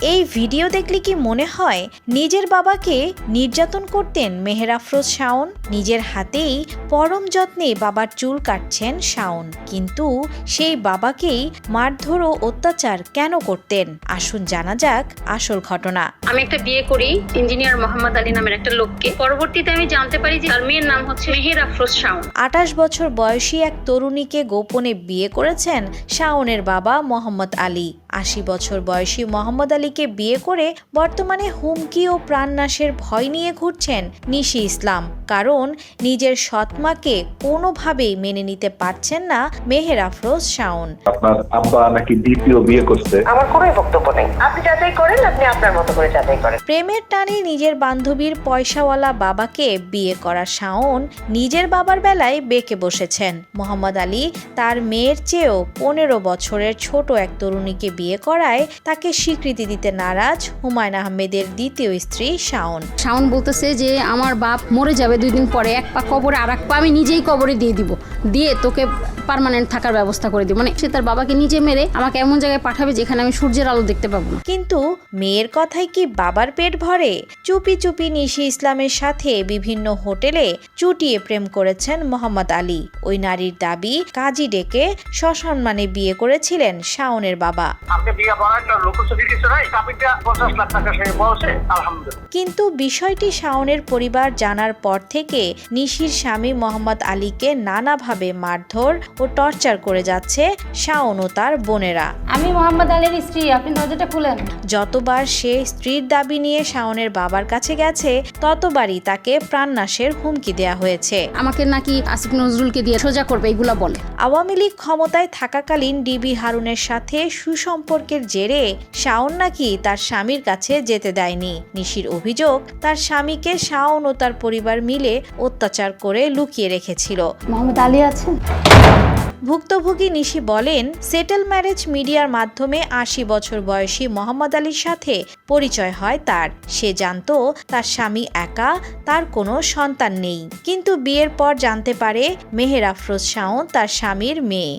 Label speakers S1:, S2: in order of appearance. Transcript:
S1: এই ভিডিও দেখলে কি মনে হয় নিজের বাবাকে নির্যাতন করতেন মেহের আফরোজ শাওন? নিজের হাতেই পরম যত্নে বাবার চুল কাটছেন শাওন। কিন্তু সেই বাবাকেই মারধর ও অত্যাচার কেন করতেন? আসুন জানা যাক আসল ঘটনা।
S2: আমি একটা বিয়ে করি ইঞ্জিনিয়ার মোহাম্মদ আলী নামের একটা লোককে। পরবর্তীতে আমি জানতে পারি যে তার মেয়ের নাম হচ্ছে মেহের আফরোজ শাওন।
S1: আটাশ বছর বয়সী এক তরুণীকে গোপনে বিয়ে করেছেন শাওনের বাবা মোহাম্মদ আলী। আশি বছর বয়সী মোহাম্মদ আলীকে বিয়ে করে বর্তমানে হুমকি ও প্রাণনাশের ভয় নিয়ে ঘুরছেন নিশি ইসলাম। কারণ নিজের সৎমাকে কোনোভাবেই মেনে নিতে পারছেন না মেহের আফরোজ শাওন।
S3: আপনার আব্বা নাকি দ্বিতীয় বিয়ে করছে?
S4: আমার কোনো বক্তব্য নেই। আপনি যাচাই করেন আপনি আপনার মতো করে যাচাই করেন।
S1: প্রেমের টানে নিজের বান্ধবীর পয়সাওয়ালা বাবাকে বিয়ে করা শাওন নিজের বাবার বেলায় বেঁকে বসেছেন। মোহাম্মদ আলী তার মেয়ের চেয়েও পনেরো বছরের ছোট এক তরুণীকে বিয়ে করায় তাকে স্বীকৃতি দিতে নারাজ হুমায়ুন আহমেদের দ্বিতীয় স্ত্রী শাওন।
S5: শাওন বলতেছে যে আমার বাপ মরে যাবে দুই দিন পরে এক পা কবরে আর এক পা আমি নিজেই কবরে দিয়ে দিব। দিয়ে তোকে পার্মানেন্ট থাকার ব্যবস্থা করে দিব। মানে সে তার বাবাকে নিজে মেরে আমাকে এমন জায়গায় পাঠাবে যেখানে আমি সূর্যের আলো দেখতে পাবো না।
S1: কিন্তু মেয়ের কথায় কি বাবার পেট ভরে? চুপি চুপি নিশি ইসলামের সাথে বিভিন্ন হোটেলে চুটিয়ে প্রেম করেছেন মোহাম্মদ আলী। ওই নারীর দাবি কাজী ডেকে সসম্মানে বিয়ে করেছিলেন শাওনের বাবা। কিন্তু বিষয়টি শাওনের পরিবার জানার পর থেকে নিশির স্বামী মোহাম্মদ আলীকে নানাভাবে মারধর ও টর্চার করে যাচ্ছে শাওন ও তার বোনেরা।
S5: আমি মোহাম্মদ আলীর স্ত্রী আপনি দরজাটা খুলেন।
S1: যতবার সে স্ত্রীর দাবি নিয়ে শাওনের বাবার কাছে গেছে ততবারই তাকে প্রাণনাশের হুমকি দেয়া হয়েছে।
S5: আমাকে নাকি আসিফ নজরুলকে দিয়ে সোজা করবে এগুলা বলে।
S1: আওয়ামী লীগ ক্ষমতায় থাকাকালীন ডিবি হারুনের সাথে সুসম্পর্কের জেরে শাওন নাকি তার স্বামীর কাছে যেতে দেয়নি। নিশির অভিযোগ তার স্বামীকে শাওন ও তার পরিবার মিলে অত্যাচার করে লুকিয়ে রেখেছিল।
S5: মোহাম্মদ আলী আছেন?
S1: ভুক্তভোগী নিশি বলেন সেটেল ম্যারেজ মিডিয়ার মাধ্যমে আশি বছর বয়সী মোহাম্মদ আলীর সাথে পরিচয় হয় তার। সে জানতো তার স্বামী একা তার কোনো সন্তান নেই। কিন্তু বিয়ের পর জানতে পারে মেহের আফরোজ শাওন তার স্বামীর মেয়ে।